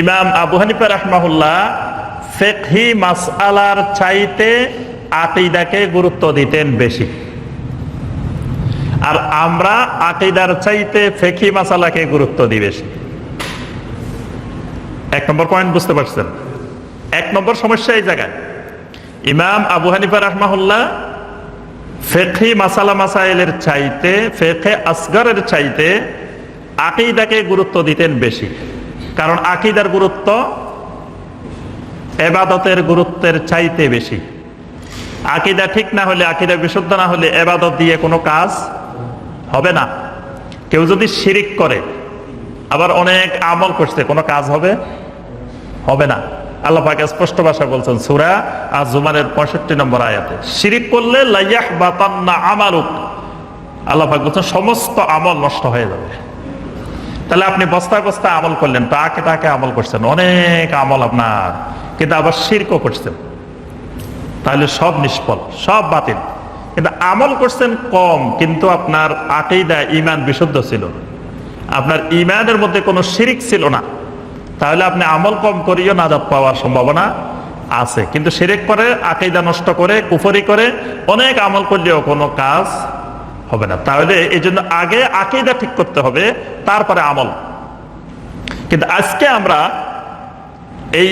ইমাম আবু হানিফা রহমাহুল্লাহ ফেকহি মাসআলার চাইতে আকিদাকে গুরুত্ব দিতেন বেশি। আর আমরা আকিদার চাইতে ফেকি মাসালাকে গুরুত্ব দিই বেশি। এক নম্বর পয়েন্ট বুঝতে পারছেন? এক নম্বর সমস্যা এই জায়গায়। ইমাম আবু হানিফা রহমাহুল্লাহ ফেকি মাসালা মাসাইলের চাইতে ফেকে আসগরের চাইতে আকিদাকে গুরুত্ব দিতেন বেশি। কারণ আকিদার গুরুত্ব এবাদতের গুরুত্বের চাইতে বেশি। আকিদা ঠিক না হলে, আকিদা বিশুদ্ধ না হলে এবাদত দিয়ে কোনো কাজ হবে না। কেউ যদি শিরিক করে, আবার অনেক আমল করছে, কোনো কাজ হবে? হবে না। আল্লাহ পাকে স্পষ্ট ভাষা বলছেন, সুরা আর জুমারের পঁয়ষট্টি নম্বর আয়াতে, শিরিক করলে লাইয়াহ বাতান্না আমারুক আল্লাহ বলছেন, সমস্ত আমল নষ্ট হয়ে যাবে। তাহলে আপনি বস্তা বস্তা আমল করলেন, তাকে তাকে আমল করছেন, অনেক আমল আপনার, কিন্তু আবার শিরকও করছেন। তাহলে সব নিষ্ফল, সব বাতিল। কিন্তু আমল করছেন কম, কিন্তু আপনার আকিদা ইমান বিশুদ্ধ ছিল। আপনার ইমানের মধ্যে কোনো শিরিক ছিল না। তাহলে আপনি আমল কম করিও নাজাত পাওয়ার সম্ভাবনা আছে। কিন্তু শিরিক করে, আকিদা নষ্ট করে, কুফরি করে, অনেক আমল করলেও কোনো কাজ হবে না। তাহলে এই জন্য আগে আকিদা ঠিক করতে হবে, তারপরে আমল। কিন্তু আজকে আমরা এই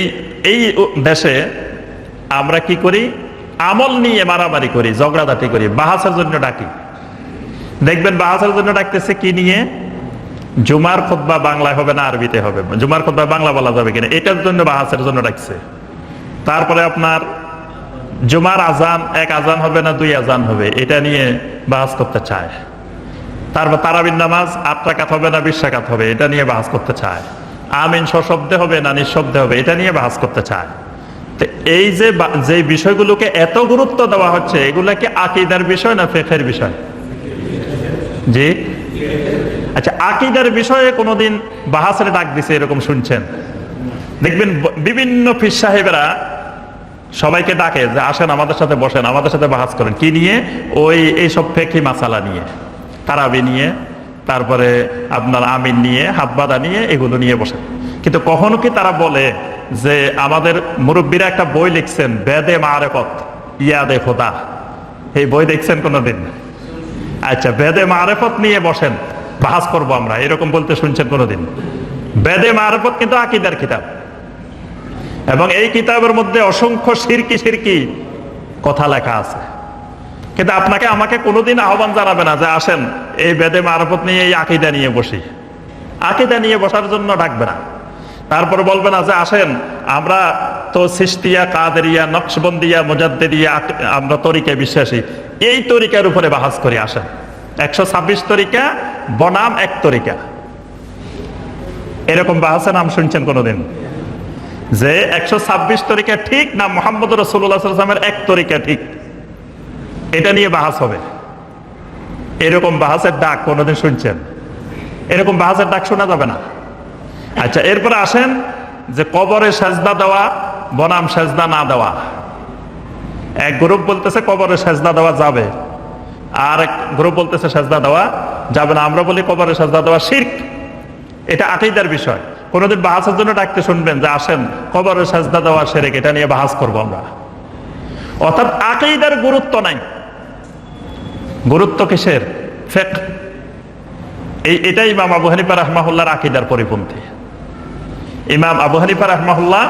এই দেশে আমরা কি করি? আমল নিয়ে মারামারি করি, ঝগড়াঝাটি করি, বাহাসের জন্য ডাকি। দেখবেন বাহাসের জন্য ডাকতেছে কি নিয়ে? জুমার খোদ্া বাংলায় হবে না, আরবিতে হবে। জুমার খোদ্া বাংলা বলা যাবে কিনা? এটার জন্য বাহাসের জন্য ডাকছে। তারপরে আপনার জুমার আজান এক আজান হবে না দুই আজান হবে? এটা নিয়ে বাহাস করতে চায়। তারপর তারাবিন নামাজ আট টাকাত হবে না বিশ টাকাত হবে? এটা নিয়ে বাহাস করতে চায়। আমিন সশব্দে হবে না নিঃশব্দে হবে? এটা নিয়ে বাহাস করতে চায়। তো এই যে যে বিষয়গুলোকে এত গুরুত্ব দেওয়া হচ্ছে, এগুলা কি আকিদার বিষয় না ফেফের বিষয়? জি? আচ্ছা আকিদার বিষয়ে কোনোদিন বাহাসের ডাক দিছে এরকম শুনছেন? দেখবেন বিভিন্ন ফির সাহেবেরা সবাইকে ডাকে যে আসেন, আমাদের সাথে বসেন, আমাদের সাথে বাহাস করেন। কি নিয়ে? ওই এইসব ফেকি মাসালা নিয়ে। তারাবি নিয়ে, তারপরে আপনার আমিন নিয়ে হাতবাদা নিয়ে এগুলো নিয়ে বসেন। কিন্তু কখনো কি তারা বলে যে আমাদের মুরব্বীরা একটা বই লিখছেন, বেদে মারেফত, ইয়াদে খোদা। এই বই দেখছেন কোনোদিন? আচ্ছা বেদে মারেফত নিয়ে বসেন বাহাস করব আমরা, এরকম বলতে শুনছেন কোনোদিন? বেদে মারেফত কিন্তু আকিদার কিতাব। এবং এই কিতাবের মধ্যে অসংখ্য সিরকি সিরকি কথা লেখা আছে। কিন্তু আপনাকে আমাকে কোনোদিন আহ্বান জানাবে না যে আসেন, এই বেদে মারফত নিয়ে, এই আকিদা নিয়ে বসি। আকিদা নিয়ে বসার জন্য ডাকবে না। তারপর বলবে না যে আসেন, আমরা তো সৃষ্টিয়া কাদেরিয়া, নকশবন্দিয়া মুজাদ্দিয়া আমরা তরিকে বিশ্বাসী। এই তরিকার উপরে বাহাস করে আসেন। একশো ছাব্বিশ তরিকা, বনাম এক তরিকা। এরকম বাহাসের নাম শুনছেন কোনোদিন? যে একশো ছাব্বিশ তরিকা ঠিক না মোহাম্মদ রসুল্লাহামের এক তরিকা ঠিক? এটা নিয়ে বাহাস হবে। এরকম বাহাসের ডাক কোনোদিন শুনছেন? এরকম বাহাসের ডাক শোনা যাবে না। আচ্ছা এরপরে আসেন যে কবরে সাজদা দেওয়া, বনাম সাজদা না দেওয়া। এক গ্রুপ বলতেছে কবরে সাজদা দেওয়া যাবে। আর এক গ্রুপ বলতেছে সাজদা দেওয়া যাবে না। আমরা বলি কবরে সাজদা দেওয়া শির্ক। এটা আকিদার বিষয়। কোনোদিন বাহাসের জন্য ডাকতে শুনবেন, যে আসেন, কবরে সাজদা দেওয়া সেরেক, এটা নিয়ে বাহাস করব আমরা। অর্থাৎ আকিদার গুরুত্ব নাই। গুরুত্ব কিসের? ফেক এই, এটাই ইমাম আবু হানিফা রহমাহুল্লাহর আকিদার পরিপন্থী। ইমাম আবু হানিফা রহমাহুল্লাহ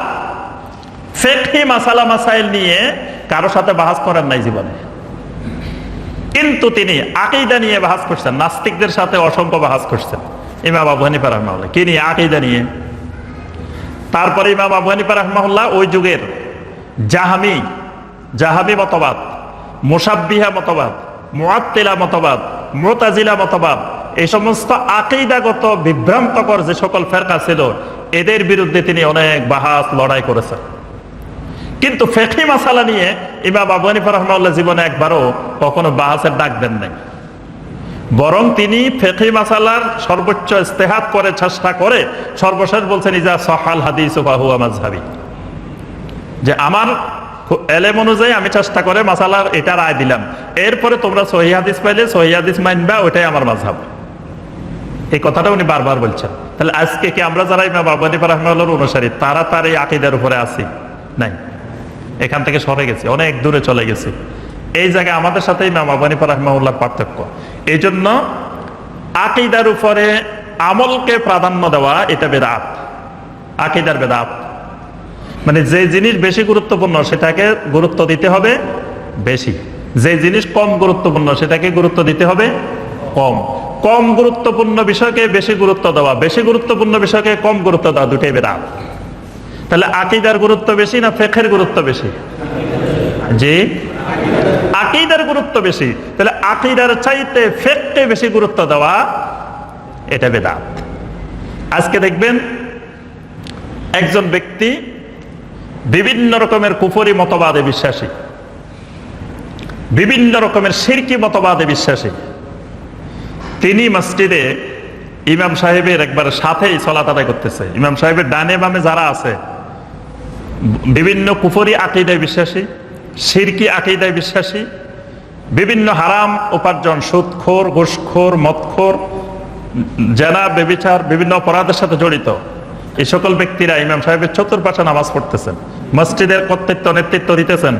ফেকহি মাসালা, মাসাইল নিয়ে কারও সাথে বাহাস করেন নাই জীবনে। কিন্তু তিনি আকিদা নিয়ে বাহাস করছেন, নাস্তিকদের সাথে অসংখ্য বাহাস করছেন। ইমাম আবু হানিফা রহমাউল্লাহ কি নিয়ে? আকিদা নিয়ে। তারপরে ইমাম আবু হানিফা রহমাউল্লাহ ওই যুগের জাহামি জাহামি মতবাদ মুসাব্বিহা মতবাদ, মুআত্তিলা মতবাদ মোতাজিলা মতবাদ, এই সমস্ত আকিদাগত বিভ্রান্তকর যে সকল ফেরকা ছিল, এদের বিরুদ্ধে তিনি অনেক বাহাস লড়াই করেছেন। কিন্তু ফেকি মাসালা নিয়ে ইমাম আবু হানিফা রহমাউল্লাহ জীবনে একবারও কখনো বাহাসের ডাক দেন নাই। বরং তিনি ফেকি মাসালার সর্বোচ্চ ইস্তেহাত করে চেষ্টা করে সর্বশেষ বলছেন, ইজা সহাল হাদিস বাহুয়া মাজহাবি যে আমার এলেম অনুযায়ী আমি চেষ্টা করে মাসালার এটা রায় দিলাম। এরপরে তোমরা সহি হাদিস পাইলে সহি হাদিস মানবা ওইটাই আমার মাঝহাব এই কথাটা উনি বারবার বলছেন। তাহলে আজকে কি আমরা যারা ইমাম আবু হানিফা রহমাল্লাহর অনুসারী, তারা তার এই আকিদার উপরে আছি? নাই। এখান থেকে সরে গেছি, অনেক দূরে চলে গেছি। এই জায়গায় আমাদের সাথে ইমাম আবু হানিফা রহমাউল্লাহ পার্থক্য। এই জন্য আকিদার উপরে আমলকে প্রাধান্য দেওয়া এটা বেদাত। আকিদার বেদাত। মানে যে জিনিস বেশি গুরুত্বপূর্ণ সেটাকে গুরুত্ব দিতে হবে বেশি। যে জিনিস কম গুরুত্বপূর্ণ সেটাকে গুরুত্ব দিতে হবে কম। কম গুরুত্বপূর্ণ বিষয়কে বেশি গুরুত্ব দেওয়া, বেশি গুরুত্বপূর্ণ বিষয়কে কম গুরুত্ব দেওয়া দুটাই বেদাত। তাহলে আকিদার গুরুত্ব বেশি না ফেখের গুরুত্ব বেশি? জি? আকিদার গুরুত্ব বেশি। তাহলে আকিদার চাইতে ফেককে বেশি গুরুত্ব দেওয়া, এটা বেদাত। আজকে দেখবেন, একজন ব্যক্তি বিভিন্ন রকমের কুফরি মতবাদে বিশ্বাসী। বিভিন্ন রকমের সিরকি মতবাদে বিশ্বাসী। তিনি মসজিদে ইমাম সাহেবের একবার সাথেই আদায় করতেছে। ইমাম সাহেবের ডানে বামে যারা আছে, বিভিন্ন কুফরি আকিদায় বিশ্বাসী। সিরকি আকিদায় বিশ্বাসী, বিভিন্ন হারাম উপার্জন, সুদখোর, ঘুষখোর, মদখোর, জেনা, বেবিচার, বিভিন্ন অপরাধের সাথে জড়িত। এই সকল ব্যক্তিরা ইমাম সাহেবের চতুর্পাশে নামাজ পড়তেছেন, মসজিদের কর্তৃত্ব, নেতৃত্ব দিতেছেন।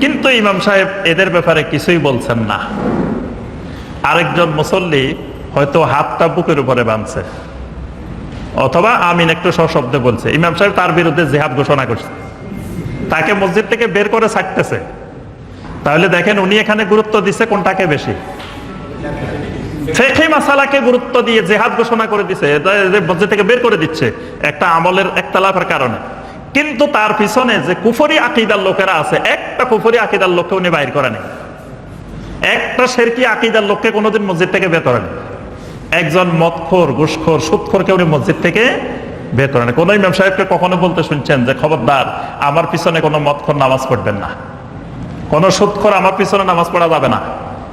কিন্তু ইমাম সাহেব এদের ব্যাপারে কিছুই বলছেন না। আরেকজন মুসল্লি হয়তো হাতটা বুকের উপরে বাঁধছে। অথবা আমিন একটু সশব্দে বলছে, ইমাম সাহেব তার বিরুদ্ধে জেহাদ ঘোষণা করছে। তাকে মসজিদ থেকে বের করে ছাড়তেছে। তাহলে দেখেন উনি এখানে গুরুত্ব দিচ্ছে কোনটাকে বেশি? ফেখে মাসালাকে গুরুত্ব দিয়ে জেহাদ ঘোষণা করে যে মসজিদ থেকে বের করে দিচ্ছে, একটা আমলের একতলাফের কারণে। কিন্তু তার পিছনে যে কুফরি আকিদার লোকেরা আছে, একটা কুফরি আকিদার লোককে উনি বাইর করে নেই। একটা শেরকি আকিদার লোককে কোনোদিন মসজিদ থেকে বের করেন একজন মদখোর, ঘুষখোর, সুদখোরকে উনি মসজিদ থেকে বের করেন কোন ইমাম সাহেবকে কখনো বলতে শুনছেন যে, খবরদার, আমার পিছনে কোনো মদখোর নামাজ পড়বেন না। কোন সুদখোর আমার পিছনে নামাজ পড়া যাবে না।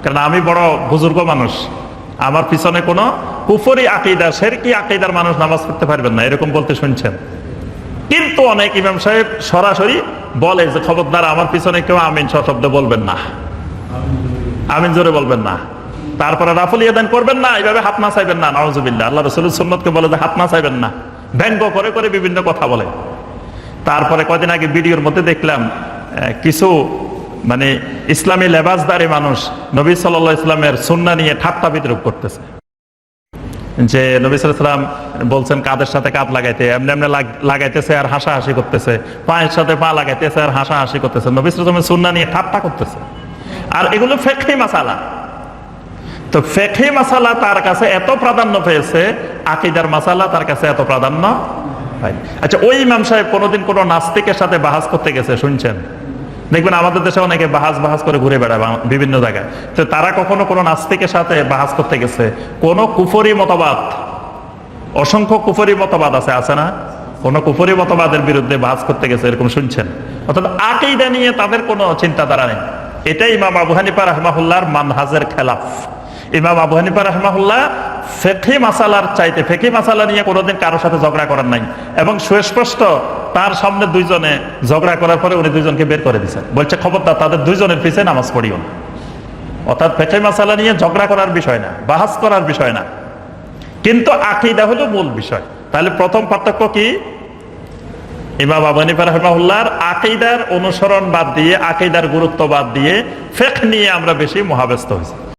কারণ আমি বড় বুজুর্গ মানুষ। আমার পিছনে কোনো কুফরি আকিদা, শেরকি আকিদার মানুষ নামাজ পড়তে পারবেন না। এরকম বলতে শুনছেন। কিন্তু অনেক ইমাম সাহেব সরাসরি বলে যে, খবরদার, আমার পিছনে কেউ আমিন শব্দ বলবেন না। আমিন জোরে বলবেন না। তারপরে রাফুল ইয়াদান করবেন না, এইভাবে হাত না চাইবেন না। নওয়াজুবিল্লাহ আল্লাহ রসুল সুন্নতকে বলে যে, হাত না চাইবেন না। ব্যঙ্গ করে করে বিভিন্ন কথা বলে। তারপরে কদিন আগে ভিডিওর মধ্যে দেখলাম কিছু মানে ইসলামী লেবাসদারি মানুষ নবী সাল্লাহ ইসলামের সুন্না নিয়ে ঠাট্টা বিদ্রুপ করতেছে। যে নবী সাল্লাম বলছেন, কাদের সাথে কাঁধ লাগাইতে? এমনি এমনি লাগ- লাগাইতেছে আর হাসাহাসি করতেছে। পায়ের সাথে পা লাগাইতেছে আর হাসাহাসি করতেছে। নবী সাল্লামের সুন্না নিয়ে ঠাট্টা করতেছে। আর এগুলো ফেকহি মাসালা। তো ফেকহি মাসালা তার কাছে এত প্রাধান্য পেয়েছে, আকিদার মাসালা তার কাছে এত প্রাধান্য। আচ্ছা ওই ইমাম সাহেব কোনোদিন কোনো নাস্তিকের সাথে বাহাস করতে গেছে, শুনছেন? দেখবেন আমাদের দেশে অনেকে বাহাস বাহাস করে ঘুরে বেড়ায় বিভিন্ন জায়গায়। তো তারা কখনো কোনো নাস্তিকের সাথে বাহাস করতে গেছে? কোন কুফরি মতবাদ, অসংখ্য কুফরি মতবাদ আছে আছে না? কোন কুফরি মতবাদের বিরুদ্ধে বাহাস করতে গেছে, এরকম শুনছেন? অর্থাৎ আকিদা নিয়ে তাদের কোনো চিন্তাধারা নেই। এটাই ইমাম আবু হানিফা রহমাহুল্লাহর মানহাজের খেলাফ। ইমাম আবু হানিফা রহমাহুল্লাহ ফেকি মাসালার চাইতে ফেকি মাসালা নিয়ে কোনোদিন কারোর সাথে ঝগড়া করার নাই। এবং সুস্পষ্ট তার সামনে দুইজনে ঝগড়া করার পরে উনি দুইজনকে বের করে দিচ্ছেন বলছে, খবরদার, তাদের দুইজনের পিছিয়ে নামাজ পড়িও না। অর্থাৎ ফেকে মাসালা নিয়ে ঝগড়া করার বিষয় না, বাহাস করার বিষয় না। কিন্তু আকিদা হলো মূল বিষয়। তাহলে প্রথম পার্থক্য কি? ইমাম আবানিফা রহমাউল্লাহর আকিদার অনুসরণ বাদ দিয়ে, আকিদার গুরুত্ব বাদ দিয়ে ফেক নিয়ে আমরা বেশি মহাব্যস্ত হয়েছি।